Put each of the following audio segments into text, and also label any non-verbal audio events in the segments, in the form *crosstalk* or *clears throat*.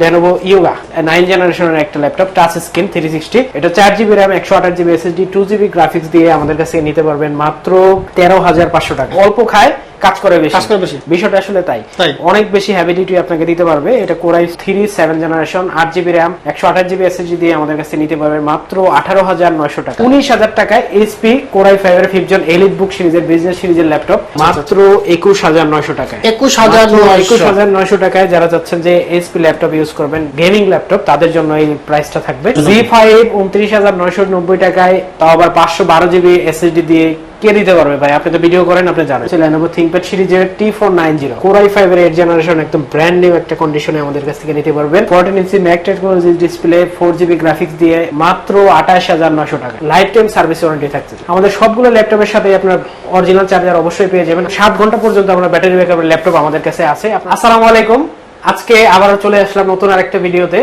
Lenovo Yoga nine জেনারেশনের একটা laptop touch screen three sixty এটা চার জিবি র্যাম একশো আঠাশ GB SSD two GB graphics দিয়ে আমাদের কাছে নিতে পারবেন মাত্র তেরো হাজার পাঁচশো টাকা। অল্প খায় কাজ করে বেশি। কাজ করে বেশি। বিষয়টা আসলে তাই। অনেক বেশি হ্যাবিলিটি আপনাকে দিতে পারবে। এটা core i three seven generation আট জিবি র্যাম একশো আঠাশ জিবি এসএসডি দিয়ে আমাদের কাছে নিতে পারবে মাত্র আঠারো হাজার নয়শো টাকা। উনিশ হাজার টাকায় এইচপি কোরাই ফাইভ এর ফিফজন এলিট বুক সিরিজের বিজনেস সিরিজের ল্যাপটপ মাত্র একুশ হাজার নয়শো টাকায়। একুশ হাজার একুশ হাজার নয়শো টাকায় যারা চাচ্ছেন যে এইচপি ল্যাপটপ ইউজ করবেন গেমিং ল্যাপটপ তাদের জন্য এই প্রাইসটা থাকবে। জি ফাইভ উনত্রিশ হাজার নয়শো নব্বই টাকায় তাও আবার পাঁচশো বারো জিবি এসএসডি দিয়ে কে দিতে পারবে ভাই? আপনি তো ভিডিও করেন, আপনি জানেন। লেনোভো থিংকপ্যাড সিরিজের T four nine zero core i five এর এইট জেনারেশন একদম ব্র্যান্ড নিউ একটা কন্ডিশনে আমাদের কাছ থেকে নিতে পারবেন। Fourteen inch matte technology display four GB graphics দিয়ে মাত্র আঠাশ হাজার নশো টাকা। লাইফ টাইম সার্ভিস ওয়ারেন্টি থাকছে। আমাদের সবগুলো ল্যাপটপের সাথে আপনার অরিজিনাল চার্জার অবশ্যই পেয়ে যাবেন। সাত ঘণ্টা পর্যন্ত আমরা ব্যাটারি ব্যাকআপের ল্যাপটপ আমাদের কাছে আছে। আসসালামু আলাইকুম। আজকে আবারও চলে আসলাম নতুন আরেকটা ভিডিওতে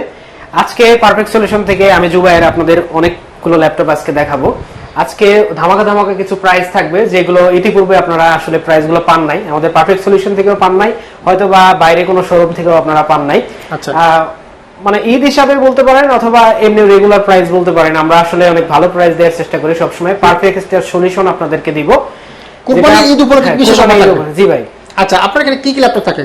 আজকে পারফেক্ট সলিউশন থেকে আমি জুবাইর আপনাদের অনেকগুলো ল্যাপটপ আজকে দেখাবো। আজকে ধামাকা ধামাকা কিছু প্রাইস থাকবে যেগুলো ইতিপূর্বে আপনারা আসলে প্রাইসগুলো পান নাই আমাদের পারফেক্ট সলিউশন থেকেও পান নাই হয়তো বা বাইরে কোনো শোরুম থেকেও আপনারা পান নাই আচ্ছা। মানে ঈদ হিসাবে বলতে পারেন অথবা এমনি রেগুলার প্রাইস বলতে পারেন আমরা আসলে অনেক ভালো প্রাইস দেওয়ার চেষ্টা করি সবসময় পারফেক্ট সলিউশন আপনাদেরকে দিব কুরবানি ঈদ উপলক্ষে হ্যাঁ, বিশেষ। উপলক্ষে। জি ভাই আচ্ছা আপনার এখানে কি কি ল্যাপটপ থাকে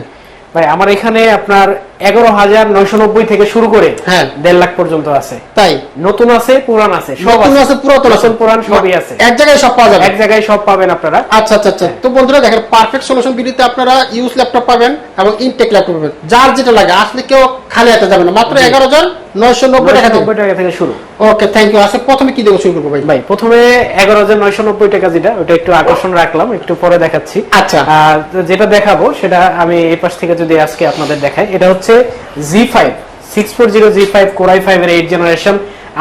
ভাই আমার এখানে আপনার এগারো হাজার নয়শো নব্বই থেকে শুরু করে হ্যাঁ। দেড় লাখ পর্যন্ত আছে। তাই? নতুন আছে পুরান আছে সব আছে। পুরাতন আছে। পুরান সবই আছে। এক জায়গায় সব পাওয়া যাবে। এক জায়গায় সব পাবেন আপনারা। আচ্ছা আচ্ছা আচ্ছা। তো বন্ধুরা দেখেন পারফেক্ট সলিউশন বিডিতে আপনারা ইউজ ল্যাপটপ পাবেন এবং ইনটেক ল্যাপটপ পাবেন। যার যেটা লাগে আসলে কেউ খালি হাতে যাবে না। মাত্র এগারো হাজার নয়শো নব্বই টাকা নব্বই টাকা থেকে শুরু। ওকে থ্যাংক ইউ আচ্ছা প্রথমে কি দেবো শুরু করব ভাই? ভাই প্রথমে এগারো হাজার নয়শো নব্বই টাকা যেটা ওটা একটু আকর্ষণ রাখলাম একটু পরে দেখাচ্ছি। আচ্ছা। আর যেটা দেখাবো সেটা আমি এই পাশ থেকে যদি আজকে আপনাদের দেখাই এটা হচ্ছে G five six four zero G five core i five এর এইট জেনারেশন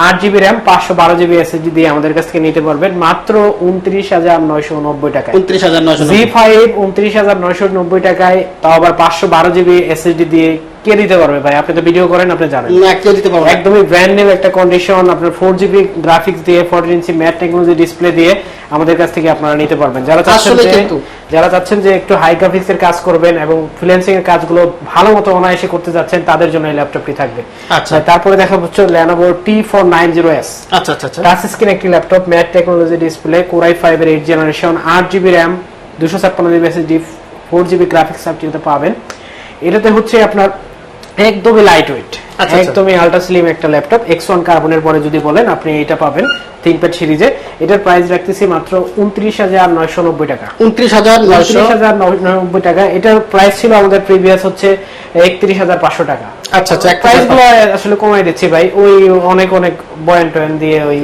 আট জিবি র্যাম পাঁচশো বারো জিবি এস এসএসডি দিয়ে আমাদের কাছ থেকে নিতে পারবেন। মাত্র উনত্রিশ হাজার নয়শো নব্বই টাকা উনত্রিশ হাজার নয়শো জি ফাইভ উনত্রিশ হাজার নয়শো নব্বই টাকায় তাও আবার পাঁচশো বারো জিবি এসএসডি দিয়ে কে দিতে পারবে ভাই? আপনি তো ভিডিও করেন আপনি জানেন। না কেউ দিতে পারব। একদমই ব্র্যান্ড নিউ একটা কন্ডিশন আপনার ফোর জিবি গ্রাফিক্স দিয়ে fourteen inch matte technology display দিয়ে আমাদের কাছ থেকে আপনারা নিতে পারবেন। যারা চাচ্ছেন যে যারা চাচ্ছেন যে একটু হাই গ্রাফিক্স এর কাজ করবেন এবং ফ্রিল্যান্সিং এর কাজগুলো ভালো মতো অনায়াসে করতে যাচ্ছেন তাদের জন্য এই ল্যাপটপটি থাকবে। আচ্ছা। তারপরে দেখা হচ্ছে জিরো এস আচ্ছা আচ্ছা আচ্ছা। টাচ স্ক্রিন একটি laptop matte technology display core i five এর এইট জেনারেশন আট জিবি র্যাম দুশো ছাপ্পান্ন GB SSD four GB graphics আপটিতে পাবেন। এটাতে হচ্ছে আপনার একদমই লাইট ওয়েট। একদমই আল্ট্রা স্লিম একটা ল্যাপটপ এক্স ওয়ান কার্বনের পরে যদি বলেন আপনি এটা পাবেন থিঙ্কপ্যাড সিরিজে এটার প্রাইস রাখতেছি মাত্র উনত্রিশ হাজার নয়শো নব্বই টাকা। উনত্রিশ হাজার উনত্রিশ হাজার নব্বই টাকা। এটার প্রাইস ছিল আমাদের প্রিভিয়াস হচ্ছে একত্রিশ হাজার পাঁচশো টাকা। আচ্ছা আচ্ছা প্রাইসগুলো আসলে কমাই দিচ্ছি ভাই। ওই অনেক অনেক বয়ান টয়েন দিয়ে ওই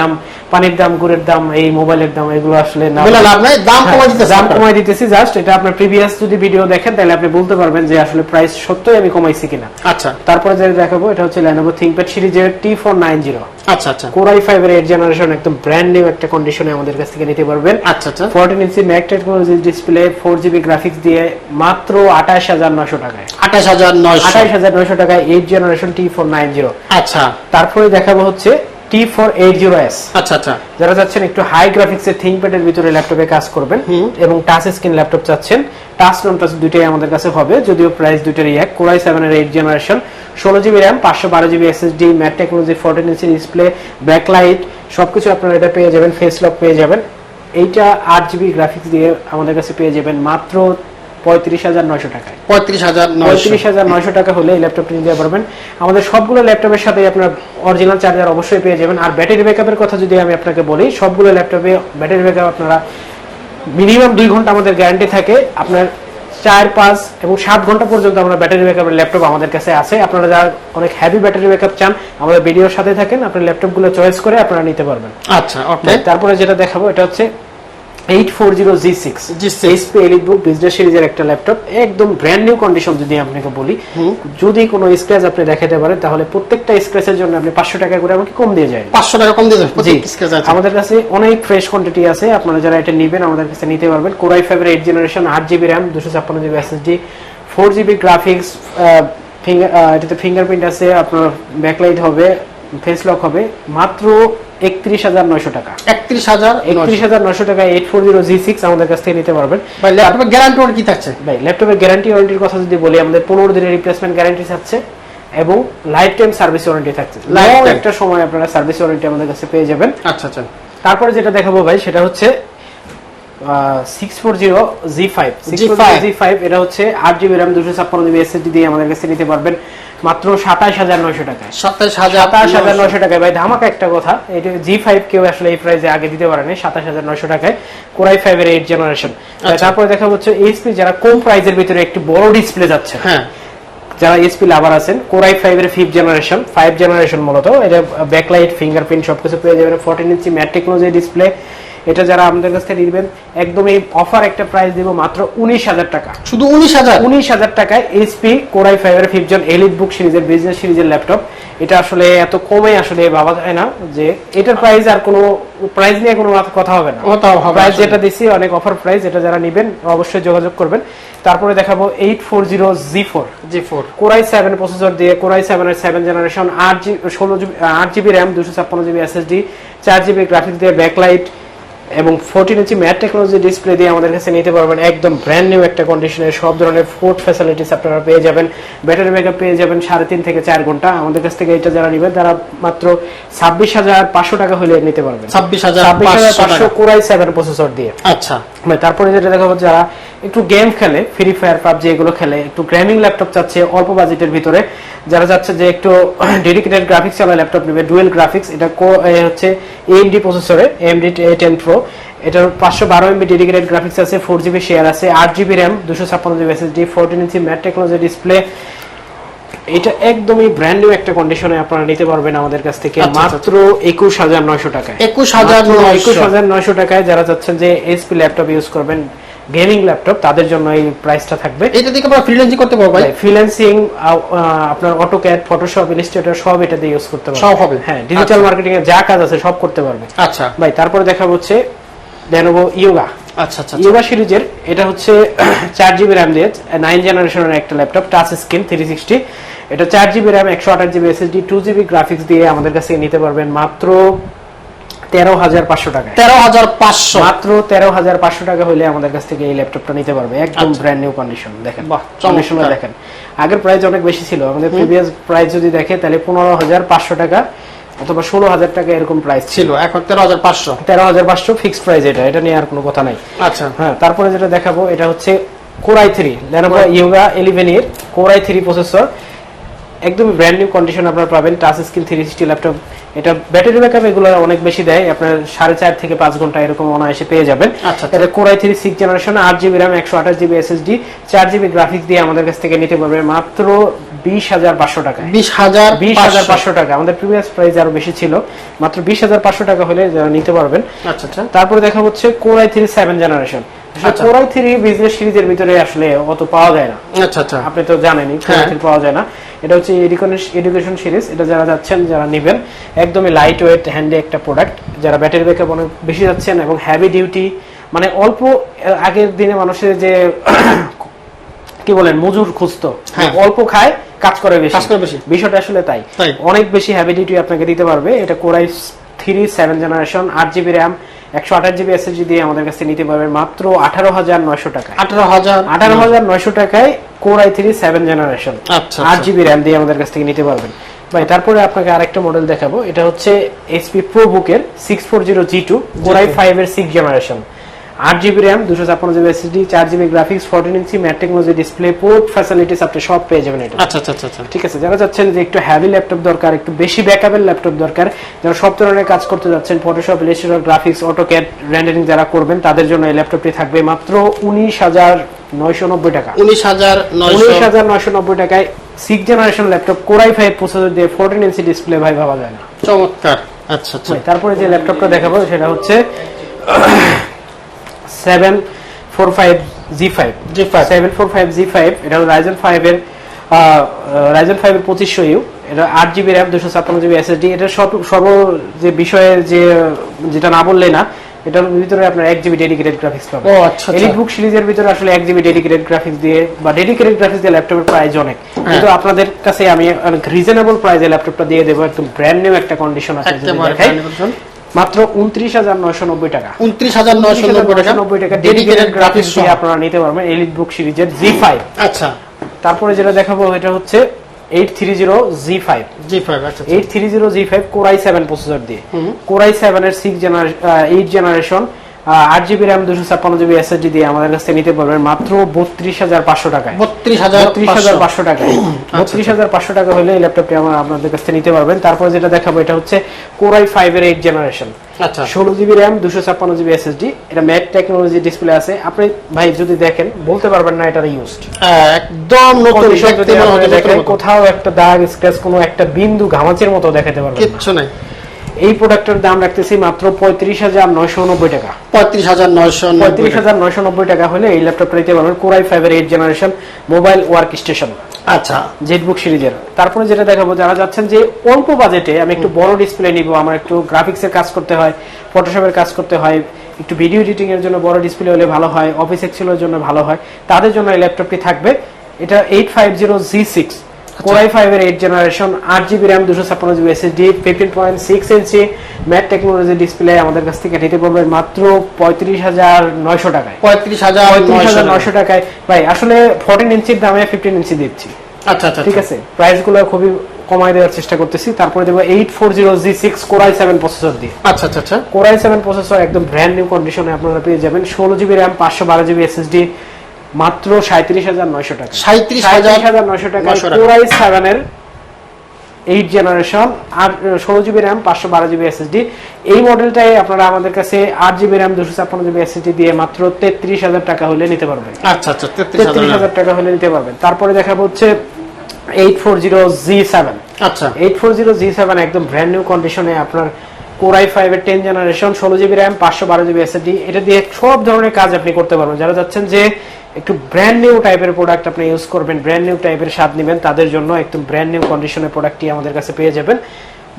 দাম পানির দাম গুড়ের দাম এই মোবাইলের দাম এগুলো আসলে না লাভ নাই, দাম হ্যাঁ, কমাই দিতেছে। দাম কমাই দিতেছি জাস্ট এটা আপনার প্রিভিয়াস যদি ভিডিও দেখেন তাহলে আপনি বলতে পারবেন যে আসলে প্রাইস সত্যই আমি কমাইছি কিনা। আচ্ছা। তারপরে যেটা দেখাবো এটা হচ্ছে Lenovo ThinkPad সিরিজের টি ফোর নাইন জিরো আচ্ছা আচ্ছা। Core i5 এর 8th জেনারেশন একদম ব্র্যান্ড নিউ একটা কন্ডিশনে আমাদের কাছ থেকে নিতে পারবেন। আচ্ছা আচ্ছা। Fourteen inch matte technology display four GB graphics দিয়ে মাত্র আঠাশ হাজার নশো টাকায়। আঠাশ হাজার নয়শো। আঠাশ হাজার নয়শো টাকায় eight generation T four nine zero আচ্ছা। তারপরে দেখাবো হচ্ছে T four eight zero S আচ্ছা আচ্ছা। যারা চাচ্ছেন একটু হাই গ্রাফিক্স এর থিঙ্কপ্যাডের ভিতরে ল্যাপটপে কাজ করবেন এবং টাচ স্ক্রিন ল্যাপটপ চাচ্ছেন টাচ নন টাচ দুইটাই আমাদের কাছে হবে যদিও প্রাইস দুইটারই এক। কোরাই সেভেন এর এইট জেনারেশন ষোলো জিবি র্যাম পাঁচশো বারো GB SSD matte technology fourteen inch display backlight সবকিছু আপনারা এটা পেয়ে যাবেন ফেস লক পেয়ে যাবেন। এইটা আট জিবি গ্রাফিক্স দিয়ে আমাদের কাছে পেয়ে যাবেন। মাত্র পঁয়ত্রিশ হাজার নয়শো টাকায়। পঁয়ত্রিশ হাজার পঁয়ত্রিশ হাজার নয়শো টাকা হলে এই ল্যাপটপটি নিতে পারবেন। আমাদের সবগুলো ল্যাপটপের সাথে আপনার অরিজিনাল চার্জার অবশ্যই পেয়ে যাবেন। আর ব্যাটারি ব্যাকআপের কথা যদি আমি আপনাকে বলি সবগুলো ল্যাপটপে ব্যাটারি ব্যাকআপ আপনারা মিনিমাম দুই ঘণ্টা আমাদের গ্যারান্টি থাকে। আপনার চার পাঁচ এবং সাত ঘণ্টা পর্যন্ত আমরা ব্যাটারি ব্যাকআপের ল্যাপটপ আমাদের কাছে আছে। আপনারা যারা অনেক হ্যাভি ব্যাটারি ব্যাকআপ চান আমাদের ভিডিওর সাথে থাকেন। আপনার ল্যাপটপগুলো চয়েস করে আপনারা নিতে পারবেন। আচ্ছা ওকে তারপরে যেটা দেখাবো এটা হচ্ছে eight four zero G six G6 HP EliteBook business সিরিজের একটা ল্যাপটপ একদম ব্র্যান্ড নিউ কন্ডিশন যদি আপনাকে বলি যদি কোনো স্ক্র্যাচ আপনি দেখাতে পারেন তাহলে প্রত্যেকটা স্ক্র্যাচের জন্য আপনি পাঁচশো টাকা করে আমাকে কম দিয়ে যায়। পাঁচশো টাকা কম দিয়ে প্রত্যেক আছে। আমাদের কাছে অনেক ফ্রেশ কোয়ান্টিটি আছে আপনারা যারা এটা নেবেন আমাদের কাছে নিতে পারবেন। কোরাই ফাইভের এইট জেনারেশন আট জিবি র্যাম দুশো ছাপ্পান্ন GB SSD four GB graphics finger এটাতে ফিঙ্গারপ্রিন্ট আছে আপনার ব্যাকলাইট হবে ফেস লক হবে। মাত্র একত্রিশ হাজার নয়শো টাকা। একত্রিশ হাজার একত্রিশ হাজার নয়শো টাকা eight four zero G six আমাদের কাছ থেকে নিতে পারবেন। ভাই ল্যাপটপের গ্যারান্টি ওর কি থাকছে? ভাই ল্যাপটপের গ্যারান্টি ওয়ারেন্টির কথা যদি বলি আমাদের পনেরো দিনের রিপ্লেসমেন্ট গ্যারান্টি থাকছে এবং লাইফ টাইম সার্ভিস ওয়ারেন্টি থাকছে? একটা সময় আপনারা সার্ভিস ওয়ারেন্টি আমাদের কাছে পেয়ে যাবেন। আচ্ছা আচ্ছা। তারপরে যেটা দেখাবো ভাই সেটা হচ্ছে six four zero G five G five এটা হচ্ছে আট জিবি র্যাম দুশো ছাপ্পান্ন জিবি এসএসডি দিয়ে আমাদের কাছে নিতে পারবেন মাত্র সাতাশ হাজার নয়শো টাকায়। সাতাশ হাজার সাতাশ হাজার নয়শো টাকায়। ভাই ধামাকা একটা কথা এটা জি ফাইভ কেউ আসলে এই প্রাইসে আগে দিতে পারেনি সাতাশ হাজার নয়শো টাকায় কোরাই এইট জেনারেশন। তারপরে দেখা হচ্ছে এইচপি যারা কম প্রাইসের ভিতরে একটু বড় ডিসপ্লে যাচ্ছে। হ্যাঁ। যারা এসপি লাভার আছেন কোরাই ফাইভ এর ফিফথ জেনারেশন ফাইভ জেনারেশন মূলত এটা ব্যাকলাইট ফিঙ্গারপ্রিন্ট সবকিছু পেয়ে যাবেন। Fourteen inch matte technology display এটা যারা আমাদের কাছ থেকে নিবেন একদমই অফার একটা প্রাইস দিব মাত্র উনিশ হাজার টাকা। শুধু উনিশ হাজার? উনিশ হাজার টাকায় এইচপি কোরাই ফাইভ এর ফিফথ জন এলিট বুক সিরিজের বিজনেস সিরিজের ল্যাপটপ এটা আসলে এত কমে আসলে ভাবা যায় না যে এটার প্রাইস আর কোনো প্রাইস নিয়ে কোনো কথা হবে না। কথা হবে প্রাইস যেটা দিচ্ছি অনেক অফার প্রাইস এটা যারা নিবেন অবশ্যই যোগাযোগ করবেন। তারপরে দেখাবো eight four zero G four G four core i seven processor দিয়ে কোরাই সেভেন এর সেভেন জেনারেশন আট জি ষোলো জিবি আট জিবি র্যাম দুশো ছাপ্পান্ন জিবি এসএসডি চার জিবি গ্রাফিক্স দিয়ে ব্যাকলাইট এবং fourteen inch matte technology display দিয়ে আমাদের কাছে নিতে পারবেন একদম ব্র্যান্ড নিউ একটা কন্ডিশনে সব ধরনের ফুড ফ্যাসিলিটিস আপনারা পেয়ে যাবেন। ব্যাটারি ব্যাকআপ পেয়ে যাবেন সাড়ে তিন থেকে চার ঘণ্টা। আমাদের কাছ থেকে এটা যারা নেবেন তারা মাত্র ছাব্বিশ হাজার পাঁচশো টাকা হলে নিতে পারবেন। ছাব্বিশ হাজার পাঁচশো কোরাই সেভেন প্রসেসর দিয়ে। আচ্ছা। মানে তারপরে যেটা দেখা যাচ্ছে যারা একটু গেম খেলে ফ্রি ফায়ার পাবজি এগুলো খেলে একটু গেমিং ল্যাপটপ চাচ্ছে অল্প বাজেটের ভিতরে। যারা চাচ্ছে যে একটু ডেডিকেটেড গ্রাফিক্স চালা ল্যাপটপ নেবে ডুয়েল গ্রাফিক্স এটা হচ্ছে এএমডি প্রসেসরে এএমডি টেন প্রো এটার পাঁচশো বারো এমবি ডেডিকেটেড গ্রাফিক্স আছে ফোর জিবি শেয়ার আছে আট জিবি র্যাম দুশো ছাপ্পান্ন GB SSD fourteen inch matte technology display এটা একদমই ব্র্যান্ড নিউ একটা কন্ডিশনে আপনারা নিতে পারবেন আমাদের কাছ থেকে আচ্ছা, আচ্ছা। মাত্র একুশ হাজার নয়শো টাকায়। একুশ হাজার একুশ হাজার নয়শো টাকায় যারা চাচ্ছেন যে এসপি ল্যাপটপ ইউজ করবেন গেমিং ল্যাপটপ তাদের জন্য এই প্রাইসটা থাকবে। এটা থেকে আমরা ফ্রিল্যান্সিং করতে পারব ভাই। ফ্রিল্যান্সিং আপনার অটোক্যাড ফটোশপ ইলিস্ট্রেটর সব এটা দিয়ে ইউজ করতে পারবে সব হবে। হ্যাঁ ডিজিটাল মার্কেটিং এর যা কাজ আছে সব করতে পারবে আচ্ছা। ভাই তারপরে দেখা হচ্ছে দেনবো ইয়োগা আচ্ছা আচ্ছা ইয়োগা সিরিজের এটা হচ্ছে *clears throat* চার জিবি র্যাম দিয়ে নাইন জেনারেশনের একটা laptop touch screen three sixty এটা চার জিবি র্যাম একশো আঠাশ GB SSD two GB graphics দিয়ে আমাদের কাছে নিতে পারবেন মাত্র তেরো হাজার পাঁচশো টাকায়। তেরো হাজার পাঁচশো। মাত্র তেরো হাজার পাঁচশো টাকা হলে আমাদের কাছ থেকে এই ল্যাপটপটা নিতে পারবে। একদম। ব্র্যান্ড নিউ কন্ডিশন দেখেন। কন্ডিশনে। দেখেন। আগের প্রাইস অনেক বেশি ছিল। আমাদের প্রিভিয়াস প্রাইস যদি দেখে তাহলে পনেরো হাজার পাঁচশো টাকা অথবা ষোলো হাজার টাকা এরকম প্রাইস ছিল। ছিল এখন তেরো হাজার পাঁচশো। তেরো হাজার পাঁচশো ফিক্সড প্রাইস এটা। এটা নিয়ে আর কোনো কথা নাই। আচ্ছা। হ্যাঁ তারপরে যেটা দেখাবো এটা হচ্ছে core i three Lenovo Yoga eleven এর কোরাই থ্রি প্রসেসর একদম ব্র্যান্ড নিউ কন্ডিশন আপনারা পাবেন। Touch screen three sixty laptop এটা ব্যাটারি ব্যাকআপ এগুলো অনেক বেশি দেয় আপনার সাড়ে চার থেকে পাঁচ ঘণ্টা এরকম অনায়াসে পেয়ে যাবেন। আচ্ছা, আচ্ছা। এটা core i three six generation আট জিবি র্যাম একশো আঠাশ জিবি এসএসডি চার জিবি গ্রাফিক্স দিয়ে আমাদের কাছ থেকে নিতে পারবে মাত্র বিশ হাজার পাঁচশো টাকা বিশ হাজার বিশ হাজার পাঁচশো। টাকা। আমাদের প্রিভিয়াস প্রাইস আরও বেশি ছিল মাত্র বিশ হাজার পাঁচশো টাকা হলে নিতে পারবেন। আচ্ছা আচ্ছা। তারপরে দেখা হচ্ছে core i three seven generation core i three business সিরিজের ভিতরে আসলে অত পাওয়া যায় না। আচ্ছা আচ্ছা। আপনি তো জানেনই কোরাই হ্যাঁ। পাওয়া যায় না। এটা হচ্ছে এডুকেশন সিরিজ এটা যারা যাচ্ছেন যারা নেবেন একদমই লাইট ওয়েট হ্যান্ডি একটা প্রোডাক্ট যারা ব্যাটারি ব্যাকআপ অনেক বেশি যাচ্ছেন এবং হ্যাভি ডিউটি মানে অল্প আগের দিনে মানুষের যে *coughs* কি বলেন মজুর খুঁজতো। হ্যাঁ। অল্প খায় কাজ করে বেশি। কাজ করে বেশি। বিষয়টা আসলে তাই। তাই। অনেক বেশি হ্যাভি ডিউটি আপনাকে দিতে পারবে। এটা core i three seven generation আট জিবি র্যাম একশো আঠাশ জিবি এসএসডি দিয়ে আমাদের কাছে নিতে পারবেন মাত্র আঠারো হাজার নয়শো টাকা আঠারো হাজার? আঠারো হাজার নয়শো টাকায় core I three seven generation আট। জিবি র্যাম দিয়ে আমাদের কাছ থেকে নিতে পারবেন। ভাই তারপরে আপনাকে আরেকটা মডেল দেখাবো। এটা হচ্ছে এসপি প্রো বুকের six four zero G two core I five এর সিক্স জেনারেশন আট জিবি র্যাম দুশো ছাপ্পান্ন জিবি এসএসডি চার GB graphics fourteen inch matte technology display port facilities আপনি সব পেয়ে যাবেন এটা আচ্ছা আচ্ছা আচ্ছা আচ্ছা। ঠিক আছে যারা চাচ্ছেন যে একটু হ্যাভি ল্যাপটপ দরকার একটু বেশি ব্যাকআপের ল্যাপটপ দরকার যারা সব ধরনের কাজ করতে যাচ্ছেন Photoshop Illustrator graphics AutoCAD rendering যারা করবেন তাদের জন্য এই ল্যাপটপটি থাকবে মাত্র উনিশ হাজার নয়শো নব্বই টাকা। উনিশ হাজার উনিশ হাজার নয়শো নব্বই টাকায় six generation laptop core i five processor দিয়ে ফোরটিন ইঞ্চি ডিসপ্লে ভাই ভাবা যায় না। চমৎকার। আচ্ছা আচ্ছা। তারপরে যে ল্যাপটপটা দেখাবো সেটা হচ্ছে seven four five G five G5 seven four five G five এটা হলো রাইজেন ফাইভের রাইজেন ফাইভের পঁচিশশো ইউ এটা আট জিবি র্যাম দুশো ছাপ্পান্ন জিবি এসএসডি এটা সব সর্ব যে বিষয়ের যে যেটা না বললে না এটার ভিতরে আপনার এক জিবি ডেডিকেটেড গ্রাফিক্স পাবেন ও, আচ্ছা, আচ্ছা। বুক সিরিজের ভিতরে আসলে এক জিবি ডেডিকেটেড গ্রাফিক্স দিয়ে বা ডেডিকেটেড গ্রাফিক্স দিয়ে ল্যাপটপের প্রাইস অনেক হ্যাঁ। কিন্তু আপনাদের কাছে আমি অনেক রিজনেবল প্রাইসে ল্যাপটপটা দিয়ে দেবো একদম ব্র্যান্ড নিউ একটা কন্ডিশন আছে দেখাই। মাত্র উনত্রিশ হাজার নয়শো নব্বই টাকা। উনত্রিশ হাজার নয়শো নব্বই টাকা ডেডিকেটেড গ্রাফিক্স দিয়ে আপনারা নিতে পারবেন এলিট বুক সিরিজের জি ফাইভ আচ্ছা। তারপরে যেটা দেখাবো এটা হচ্ছে eight three zero G five G five আচ্ছা আচ্ছা। Eight three zero G five core i seven processor দিয়ে। কোরাই সেভেন এর সিক্স জেনারেশন এইট জেনারেশন আট জিবি র্যাম দুশো ছাপ্পান্ন জিবি এসএসডি দিয়ে আমাদের কাছ নিতে পারবেন মাত্র বত্রিশ হাজার পাঁচশো টাকায়। বত্রিশ হাজার বত্রিশ হাজার পাঁচশো টাকা বত্রিশ হাজার পাঁচশো টাকা হলে এই ল্যাপটপটি আমরা আপনাদের কাছ নিতে পারবেন। তারপর যেটা দেখাবো এটা হচ্ছে কোরাই ফাইভ এর এইট জেনারেশন আচ্ছা। ষোলো জিবি র্যাম দুশো ছাপ্পান্ন জিবি এসএসডি। এটা ম্যাট টেকনোলজি ডিসপ্লে আছে। আপনি ভাই যদি দেখেন বলতে পারবেন না এটার ইউজড হ্যাঁ, একদম নতুন দেখেন কোথাও একটা দাগ স্ক্র্যাচ কোনো একটা বিন্দু ঘামাচের মতো দেখাতে পারবেন। কিচ্ছু নাই। এই প্রোডাক্টের দাম রাখতেছি মাত্র পঁয়ত্রিশ হাজার নয়শো নব্বই টাকা। পঁয়ত্রিশ হাজার নয়শো পঁয়ত্রিশ হাজার নয়শো নব্বই টাকা হলে এই ল্যাপটপটা নিতে পারবেন কোরাই ফাইভের eight generation mobile workstation আচ্ছা। জেটবুক সিরিজের। তারপরে যেটা দেখাবো যারা যাচ্ছেন যে অল্প বাজেটে আমি একটু বড় ডিসপ্লে নিব আমার একটু গ্রাফিক্সের কাজ করতে হয় ফটোশপের কাজ করতে হয় একটু ভিডিও এডিটিং এর জন্য বড় ডিসপ্লে হলে ভালো হয় অফিস এক্সেলের জন্য ভালো হয় তাদের জন্য এই ল্যাপটপটি থাকবে। এটা eight five zero G six core i ফাইভের এইট জেনারেশন আট জিবি র্যাম দুশো ছাপ্পান্ন GB SSD fifteen point six ইঞ্চি ম্যাট টেকনোলজি ডিসপ্লে আমাদের কাছ থেকে নিতে পারবেন মাত্র পঁয়ত্রিশ হাজার নয়শো টাকায়। পঁয়ত্রিশ হাজার পঁয়ত্রিশ হাজার নয়শো নয়শো। টাকায়। ভাই আসলে ফোরটিন ইঞ্চির দামে ফিফটিন ইঞ্চি দিচ্ছি। আচ্ছা আচ্ছা ঠিক আছে? প্রাইসগুলো খুবই কমায় দেওয়ার চেষ্টা করতেছি। তারপরে দেবো eight four zero G six core i seven processor দিয়ে। আচ্ছা আচ্ছা আচ্ছা। কোরাই সেভেন প্রসেসর একদম ব্র্যান্ড নিউ কন্ডিশনে আপনারা পেয়ে যাবেন। ষোলো জিবি র্যাম পাঁচশো বারো জিবি এসএসডি মাত্র সাঁত্রিশ হাজার নয়শো টাকা। সাঁত্রিশ হাজার নয়শো টাকা। কোরাই সেভেনের এইট জেনারেশন আর ষোলো জিবি র্যাম পাঁচশো বারো জিবি এসএসডি। এই মডেলটাই আপনারা আমাদের কাছে আট জিবি র্যাম দুশো ছাপ্পান্ন জিবি এসএসডি দিয়ে মাত্র তেত্রিশ হাজার টাকা হলে নিতে পারবেন। আচ্ছা আচ্ছা তেত্রিশ হাজার টাকা হলে নিতে পারবেন। তারপরে দেখাবো হচ্ছে eight four zero G seven. আচ্ছা। Eight four zero G seven একদম ব্র্যান্ড নিউ কন্ডিশনে আপনার কোরাই ফাইভ এর টেন জেনারেশন ষোলো জিবি র্যাম পাঁচশো বারো জিবি এসএসডি। এটা দিয়ে সব ধরনের কাজ আপনি করতে পারবেন। যারা যাচ্ছেন যে একটু ব্র্যান্ড নিউ টাইপের প্রোডাক্ট আপনি ইউজ করবেন ব্র্যান্ড নিউ টাইপের স্বাদ নেবেন তাদের জন্য একদম ব্র্যান্ড নিউ কন্ডিশনের প্রোডাক্টটি আমাদের কাছে পেয়ে যাবেন।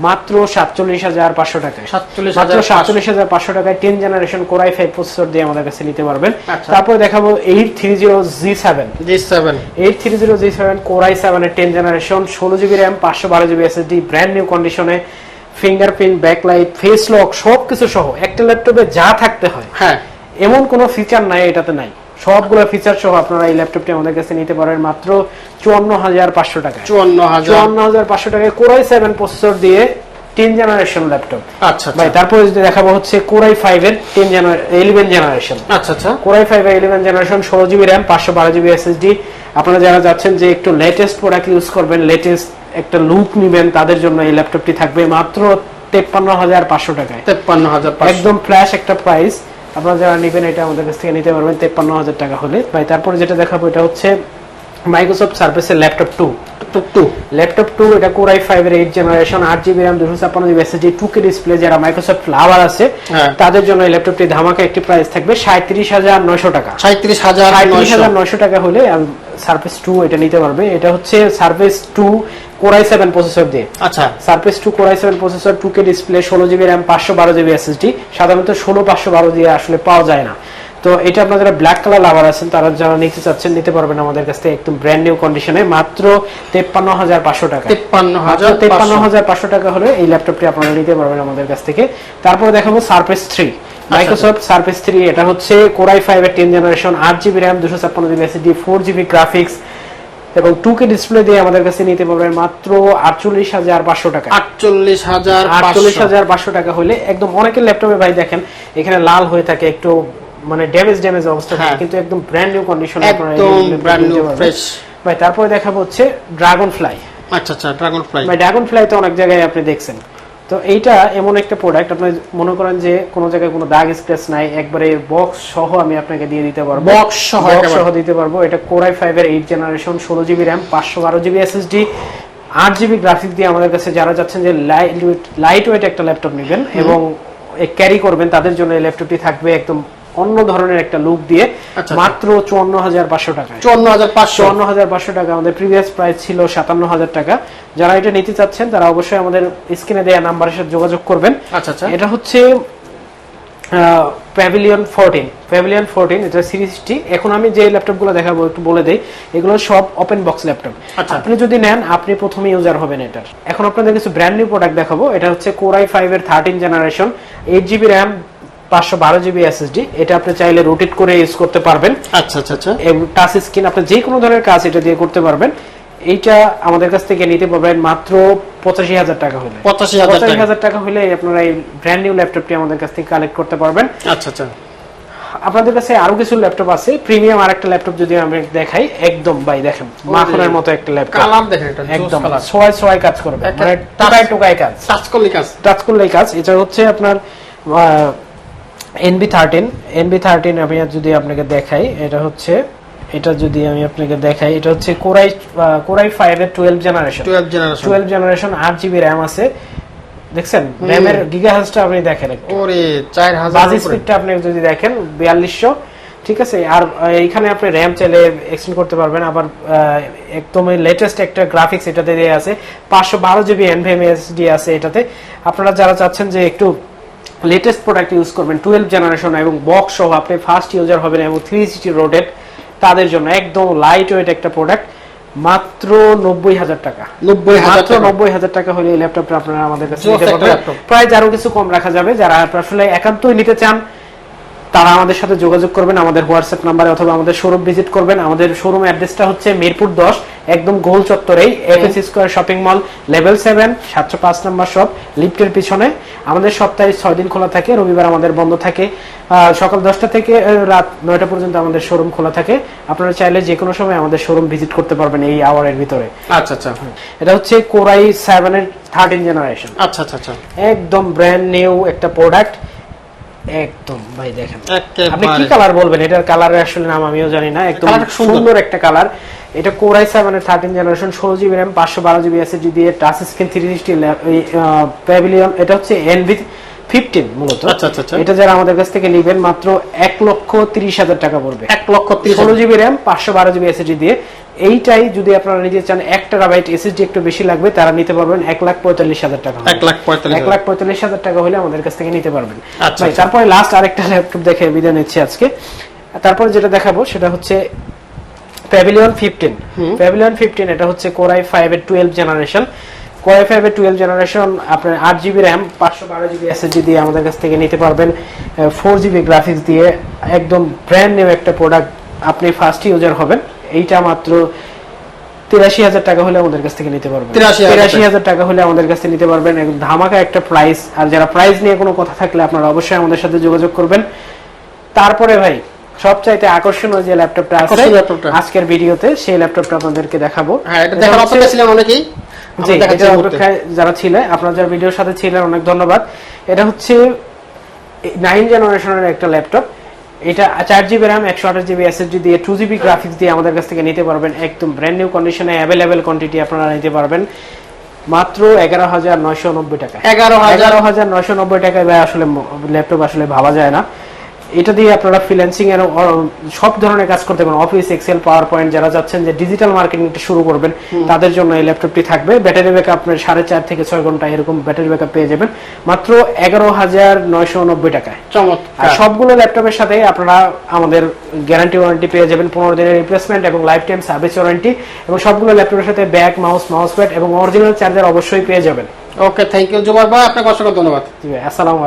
মাত্র সাতচল্লিশ হাজার পাঁচশো টাকায়। 47,500 মাত্র সাতচল্লিশ হাজার পাঁচশো টাকায় ten generation core i five processor দিয়ে আমাদের কাছে নিতে পারবেন। আচ্ছা। তারপরে দেখাবো eight three zero G seven G seven eight three zero G seven core i সেভেনের টেন জেনারেশন ষোলো জিবি র্যাম পাঁচশো বারো জিবি এসএসডি ব্র্যান্ড নিউ কন্ডিশনে ফিঙ্গারপ্রিন্ট ব্যাকলাইট ফেস লক সব কিছু সহ একটা ল্যাপটপে যা থাকতে হয়। হ্যাঁ। এমন কোনো ফিচার নাই এটাতে নাই। সবগুলো ফিচার সহ আপনারা এই ল্যাপটপটি আমাদের কাছে নিতে পারেন মাত্র চুয়ান্ন হাজার পাঁচশো টাকা চুয়ান্ন হাজার। চুয়ান্ন হাজার পাঁচশো টাকায় কোরাই সেভেন প্রসেসর দিয়ে টেন জেনারেশন ল্যাপটপ আচ্ছা ভাই তারপরে যদি দেখাবো হচ্ছে কোরাই ফাইভ এর টেন ইলেভেন জেনারেশন আচ্ছা আচ্ছা। Core i five eleven generation ষোলো জিবি র্যাম পাঁচশো বারো জিবি এসএসডি আপনারা যারা যাচ্ছেন যে একটু লেটেস্ট প্রোডাক্ট ইউজ করবেন লেটেস্ট একটা লুক নিবেন তাদের জন্য এই ল্যাপটপটি থাকবে মাত্র তেপ্পান্ন হাজার পাঁচশো টাকায়। তেপ্পান্ন হাজার একদম ফ্ল্যাশ একটা প্রাইস আপনারা যারা নেবেন এটা আমাদের কাছ থেকে নিতে পারবেন, তেপ্পান্ন হাজার টাকা হলে। ভাই, তারপরে যেটা দেখাবো, এটা হচ্ছে মাইক্রোসফট সার্ভিসের laptop two two laptop two এটা কোরাই ফাইভ এর এইট জেনারেশন আট জিবি র্যাম দুশো ছাপ্পান্ন GB SSD two K display যারা মাইক্রোসফট ফ্লাওয়ার আছে হ্যাঁ। তাদের জন্য এই ল্যাপটপটি ধামাকা একটি প্রাইস থাকবে সাঁত্রিশ হাজার নয়শো টাকা। সাঁত্রিশ হাজার সাঁত্রিশ হাজার নয়শো টাকা হলে সার্ফেস টু এটা নিতে পারবে। এটা হচ্ছে Surface two core i seven processor দিয়ে। আচ্ছা। Surface two core i seven processor two K display ষোলো জিবি র্যাম পাঁচশো বারো জিবি এসএসডি সাধারণত ষোলো পাঁচশো বারো দিয়ে আসলে পাওয়া যায় না। তো এটা আপনারা যারা ব্ল্যাক কালার লাভার আছেন তারা যারা নিতে চাচ্ছেন নিতে পারবেন আমাদের কাছ থেকে একদম ব্র্যান্ড নিউ কন্ডিশনে মাত্র তেপ্পান্ন হাজার পাঁচশো টাকা। তেপ্পান্ন। হাজার পাঁচশো। টাকা হলে এই ল্যাপটপটি আপনারা নিতে পারবেন আমাদের কাছ থেকে। তারপরে দেখাবো Surface three Microsoft Surface three এটা হচ্ছে কোরাই ফাইভ এর টেন জেনারেশন আট জিবি র্যাম দুশো ছাপ্পান্ন GB SSD four GB graphics এবং টু কে ডিসপ্লে দিয়ে আমাদের কাছে নিতে পারবেন মাত্র আটচল্লিশ হাজার পাঁচশো টাকা। আটচল্লিশ হাজার আটচল্লিশ হাজার পাঁচশো টাকা হলে একদম অনেকের ল্যাপটপে ভাই দেখেন এখানে লাল হয়ে থাকে একটু মানে ড্যামেজ ড্যামেজ অবস্থা থাকে হ্যাঁ। কিন্তু একদম ব্র্যান্ড নিউ কন্ডিশন একদম ব্র্যান্ড নিউ ফ্রেশ ভাই তারপরে দেখাবো হচ্ছে ড্রাগন ফ্লাই আচ্ছা আচ্ছা ড্রাগন ফ্লাই ভাই ড্রাগন ফ্লাই তো অনেক জায়গায় আপনি দেখছেন। তো এইটা এমন একটা প্রোডাক্ট আপনি মনে করেন যে কোনো জায়গায় কোনো দাগ স্ক্র্যাচ নাই একবারে বক্স সহ আমি আপনাকে দিয়ে দিতে পারব। Box সহ একেবারে। সহ দিতে পারব। এটা কোরাই ফাইভ এর এইট জেনারেশন ষোলো জিবি র্যাম পাঁচশো বারো জিবি এসএসডি আট জিবি গ্রাফিক দিয়ে আমাদের কাছে যারা যাচ্ছেন যে লাইট ওয়েট একটা ল্যাপটপ নেবেন এবং ক্যারি করবেন তাদের জন্য এই ল্যাপটপটি থাকবে একদম অন্য ধরনের একটা লুক দিয়ে আচ্ছা। মাত্র চুয়ান্ন হাজার পাঁচশো টাকায় চুয়ান্ন হাজার পাঁচশো। চুয়ান্ন হাজার পাঁচশো টাকা। আমাদের প্রিভিয়াস প্রাইস ছিল সাতান্ন হাজার টাকা। যারা এটা নিতে চাচ্ছেন তারা অবশ্যই আমাদের স্ক্রিনে দেওয়া নাম্বারের সাথে যোগাযোগ করবেন। আচ্ছা আচ্ছা। এটা হচ্ছে প্যাভিলিয়ন ফোরটিন প্যাভিলিয়ন ফোরটিন এটা সিরিজটি এখন আমি যে ল্যাপটপগুলো দেখাবো একটু বলে দেই। এগুলো সব ওপেন বক্স ল্যাপটপ আচ্ছা। আপনি যদি নেন আপনি প্রথমে ইউজার হবেন এটার। এখন আপনাদের কিছু ব্র্যান্ড নিউ প্রোডাক্ট দেখাবো। এটা হচ্ছে কোরাই ফাইভ এর thirteen generation eight GB RAM পাঁচশো বারো জিবি এসএসডি। এটা আপনি চাইলে রোটেট করে ইউজ করতে পারবেন। আচ্ছা আচ্ছা আচ্ছা। টাচ স্ক্রিন আপনি যে কোনো ধরনের কাজ এটা দিয়ে করতে পারবেন। এইটা আমাদের কাছ থেকে নিতে পারবেন মাত্র পঁচাশি হাজার টাকা হলে। পঁচাশি হাজার টাকা। হলে আপনারা এই ব্র্যান্ড নিউ ল্যাপটপটি আমাদের কাছ থেকে কালেক্ট করতে পারবেন। আচ্ছা আচ্ছা। আপনাদের কাছে আরও কিছু ল্যাপটপ আছে। প্রিমিয়াম আর একটা ল্যাপটপ যদি আমি দেখাই একদম ভাই দেখেন মাখনের মতো একটা ল্যাপটপ কালার দেখেন এটা একদম সোয়াই সোয়াই কাজ করবে মানে টোকায় টোকায় কাজ। টাচ করলে কাজ। টাচ করলেই কাজ। এটা হচ্ছে আপনার এনবি থার্টিন এনবি থার্টিন আমি যদি আপনাকে দেখাই এটা হচ্ছে এটা যদি আমি আপনাকে দেখাই এটা হচ্ছে core i core i five এর twelve generation twelve generation twelve generation আট জিবি র্যাম আছে। দেখছেন? র্যামের গিগাহার্সটা আপনি দেখেন ওরে চার হাজার বাজি স্পিডটা আপনি যদি দেখেন বিয়াল্লিশশো। ঠিক আছে? আর এইখানে আপনি র্যাম চাইলে এক্সটেন্ড করতে পারবেন। আবার আহ, একদম লেটেস্ট একটা গ্রাফিক্স এটাতে দিয়ে আছে। পাঁচশো বারো জিবি এনভিএমএসডি আছে এটাতে। আপনারা যারা চাচ্ছেন যে একটু লেটেস্ট প্রোডাক্ট ইউজ করবেন টুয়েলভ জেনারেশন এবং বক্স সহ আপনি ফার্স্ট ইউজার হবেন এবং থ্রি সিটি রোডেড তাদের জন্য একদম লাইট ওয়েট একটা প্রোডাক্ট মাত্র নব্বই হাজার টাকা। নব্বই হাজার মাত্র টাকা। নব্বই হাজার টাকা হলে এই ল্যাপটপটা আপনারা আমাদের কাছে প্রায় আরও কিছু কম রাখা যাবে যারা আসলে একান্তই নিতে চান তারা আমাদের সাথে যোগাযোগ করবেন আমাদের হোয়াটসঅ্যাপ নাম্বারে অথবা আমাদের শোরুম ভিজিট করবেন। আমাদের শোরুম অ্যাড্রেসটা হচ্ছে মিরপুর দশ একদম গোল চত্বরেই FS square shopping mall level seven সাতশো পাঁচ নাম্বার শপ লিফটের পিছনে। আমাদের সপ্তাহে ছয় দিন খোলা থাকে রবিবার আমাদের বন্ধ থাকে। সকাল দশটা থেকে রাত নয়টা পর্যন্ত আমাদের শোরুম খোলা থাকে। আপনারা চাইলে যে কোনো সময় আমাদের শোরুম ভিজিট করতে পারবেন এই আওয়ারের ভিতরে। আচ্ছা আচ্ছা। এটা হচ্ছে কোরাই সেভেনের থার্টিন জেনারেশন আচ্ছা আচ্ছা আচ্ছা। একদম ব্র্যান্ড নিউ একটা প্রোডাক্ট একদম ভাই দেখেন। আপনি কি কালার বলবেন? এটার কালারের আসলে নাম আমিও জানি না একদম সুন্দর। সুন্দর একটা কালার এটা কোরাই সেভেনের থার্টিন জেনারেশন ষোলো জিবি র্যাম পাঁচশো বারো জিবি এসএসডি দিয়ে touch screen three sixty Pavilion এটা হচ্ছে এনভি ফিফটিন মূলত। আচ্ছা, আচ্ছা, আচ্ছা। এটা যারা আমাদের কাছ থেকে নেবেন মাত্র এক লক্ষ তিরিশ হাজার টাকা পড়বে। এক লক্ষ ষোলো জিবি র্যাম পাঁচশো বারো জিবি এসএসডি দিয়ে। এইটাই যদি আপনারা নিতে চান এক টেরাবাইট এসএসডি একটু বেশি লাগবে তারা নিতে পারবেন এক লাখ পঁয়তাল্লিশ হাজার টাকা। এক লাখ পঁয়তাল্লিশ এক লাখ পঁয়তাল্লিশ হাজার টাকা হলে আমাদের কাছ থেকে নিতে পারবেন। ভাই। তারপরে লাস্ট আরেকটা ল্যাপটপ দেখে বিদায় নিচ্ছি আজকে। তারপরে যেটা দেখাবো সেটা হচ্ছে প্যাভিলিয়ন ফিফটিন প্যাভিলিয়ন ফিফটিন এটা হচ্ছে কোরাই ফাইভ এর twelve generation core i five এর টুয়েলভ জেনারেশন আপনার আট জিবি র্যাম পাঁচশো বারো জিবি এসএসডি দিয়ে আমাদের কাছ থেকে নিতে পারবেন। ফোর জিবি গ্রাফিক্স দিয়ে একদম ব্র্যান্ড নিউ একটা প্রোডাক্ট আপনি ফার্স্ট ইউজার হবেন। এইটা মাত্র তিরাশি হাজার টাকা হলে আমাদের কাছ থেকে নিতে পারবেন। তিরাশি হাজার টাকা। হলে আমাদের কাছ থেকে নিতে পারবেন। একদম ধামাকা একটা প্রাইস আর যারা প্রাইস নিয়ে কোনো কথা থাকলে আপনারা অবশ্যই আমাদের সাথে যোগাযোগ করবেন। তারপরে ভাই সবচাইতে আকর্ষণীয় যে ল্যাপটপটা আছে। আজকের ভিডিওতে সেই ল্যাপটপটা আপনাদেরকে দেখাবো। হ্যাঁ এটা দেখার অপেক্ষা ছিলেন অনেকেই। জি এটা অপেক্ষায় যারা ছিলেন আপনারা যারা ভিডিওর সাথে ছিলেন অনেক ধন্যবাদ। এটা হচ্ছে নাইন জেনারেশনের একটা ল্যাপটপ এটা চার জিবি র্যাম একশো আঠাশ জিবি এসএসডি দিয়ে টু জিবি গ্রাফিক্স দিয়ে আমাদের কাছ থেকে নিতে পারবেন। একদম ব্র্যান্ড নিউ কন্ডিশনে অ্যাভেলেবেল কোয়ান্টিটি আপনারা নিতে পারবেন। মাত্র এগারো হাজার নয়শো নব্বই টাকা এগারো হাজার এগারো হাজার নয়শো নব্বই টাকায় আসলে ল্যাপটপ আসলে ভাবা যায় না। এটা দিয়ে আপনারা ফ্রিল্যান্সিং এর সব ধরনের কাজ করতে পারেন অফিস এক্সেল পাওয়ার পয়েন্ট যারা যাচ্ছেন যে ডিজিটাল মার্কেটিংটা শুরু করবেন তাদের জন্য এই ল্যাপটপটি থাকবে। ব্যাটারি ব্যাকআপ আপনার সাড়ে চার থেকে ছয় ঘণ্টা এরকম ব্যাটারি ব্যাকআপ পেয়ে যাবেন। মাত্র এগারো হাজার নয়শো নব্বই টাকায়। চমৎকার। সবগুলো ল্যাপটপের সাথে আপনারা আমাদের গ্যারান্টি ওয়ারেন্টি পেয়ে যাবেন। পনেরো দিনের রিপ্লেসমেন্ট এবং লাইফ টাইম সার্ভিস ওয়ারেন্টি এবং সবগুলো ল্যাপটপের সাথে ব্যাক মাউস মাউস প্যাড এবং অরিজিনাল চার্জার অবশ্যই পেয়ে যাবেন। ওকে থ্যাংক ইউ জুমার ভাই। আপনাকে অসংখ্য ধন্যবাদ। আসসালামু